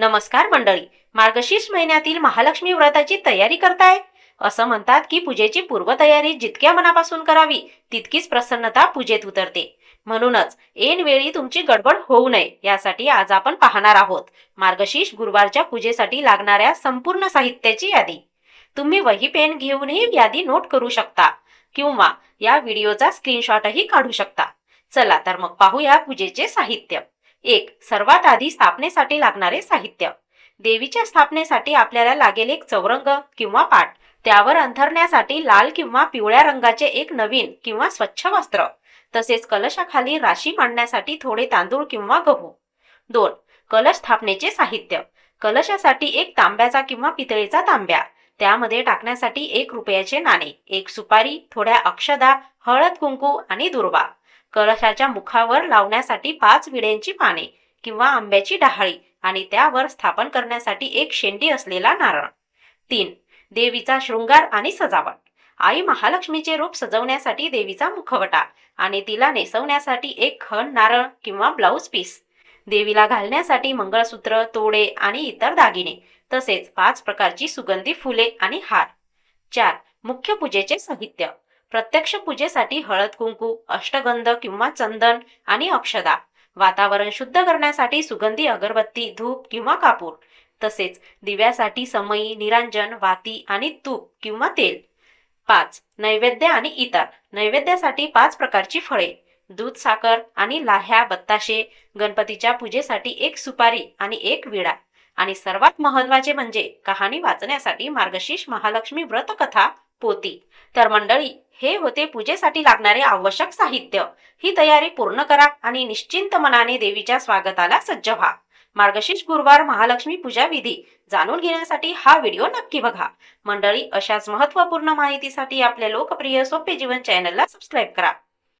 नमस्कार मंडळी मार्गशीर्ष महिन्यातील महालक्ष्मी व्रताची तयारी करताय? असं म्हणतात की पूजेची पूर्वतयारी जितक्या मनापासून करावी तितकीच प्रसन्नता पूजेत उतरते. म्हणूनच ऐनवेळी तुमची गडबड होऊ नये यासाठी आज आपण पाहणार आहोत मार्गशीर्ष गुरुवारच्या पूजेसाठी लागणाऱ्या संपूर्ण साहित्याची यादी. तुम्ही वही पेन घेऊनही यादी नोट करू शकता किंवा या व्हिडिओचा स्क्रीनशॉटही काढू शकता. चला तर मग पाहूया पूजेचे साहित्य. एक सर्वात आधी स्थापनेसाठी लागणारे साहित्य. देवीच्या स्थापनेसाठी आपल्याला लागेल एक चौरंग किंवा पाट. त्यावर अंथरण्यासाठी लाल किंवा पिवळ्या रंगाचे एक नवीन किंवा स्वच्छ वस्त्र. तसेच कलशाखाली राशी मांडण्यासाठी थोडे तांदूळ किंवा गहू. दोन कलश स्थापनेचे साहित्य. कलशासाठी एक तांब्याचा किंवा पितळेचा तांब्या. त्यामध्ये टाकण्यासाठी एक रुपयाचे नाणे एक सुपारी थोड्या अक्षदा हळद कुंकू आणि दुर्वा. कलशाच्या मुखावर लावण्यासाठी पाच विड्यांची पाने किंवा आंब्याची डहाळी आणि त्यावर स्थापन करण्यासाठी एक शेंडी असलेला नारळ. तीन देवीचा शृंगार आणि सजावट. आई महालक्ष्मीचे रूप सजवण्यासाठी देवीचा मुखवटा आणि तिला नेसवण्यासाठी एक खण नारळ किंवा ब्लाऊज पीस. देवीला घालण्यासाठी मंगळसूत्र तोडे आणि इतर दागिने तसेच पाच प्रकारची सुगंधी फुले आणि हार. चार मुख्य पूजेचे साहित्य. प्रत्यक्ष पूजेसाठी हळद कुंकू अष्टगंध किंवा चंदन आणि अक्षदा. वातावरण शुद्ध करण्यासाठी सुगंधी अगरबत्ती धूप किंवा कापूर. तसेच दिव्यासाठी समई निरांजन वाती आणि तूप किंवा तेल. पाच नैवेद्य आणि इतर. नैवेद्यासाठी पाच प्रकारची फळे. दूध साखर आणि लाह्या बत्ताशे गणपतीच्या पूजेसाठी एक सुपारी आणि एक विडा. आणि सर्वात महत्त्वाचे म्हणजे कहाणी वाचण्यासाठी मार्गशीर्ष महालक्ष्मी व्रत कथा पोती. तर मंडळी हे होते पूजेसाठी लागणारे आवश्यक साहित्य. ही तयारी पूर्ण करा आणि निश्चिंत मनाने देवीच्या स्वागताला सज्ज व्हा. मार्गशीर्ष गुरुवार महालक्ष्मी पूजा विधी जाणून घेण्यासाठी हा व्हिडिओ नक्की बघा. मंडळी अशाच महत्त्वपूर्ण माहितीसाठी आपल्या लोकप्रिय सोपे जीवन चॅनलला सबस्क्राईब करा.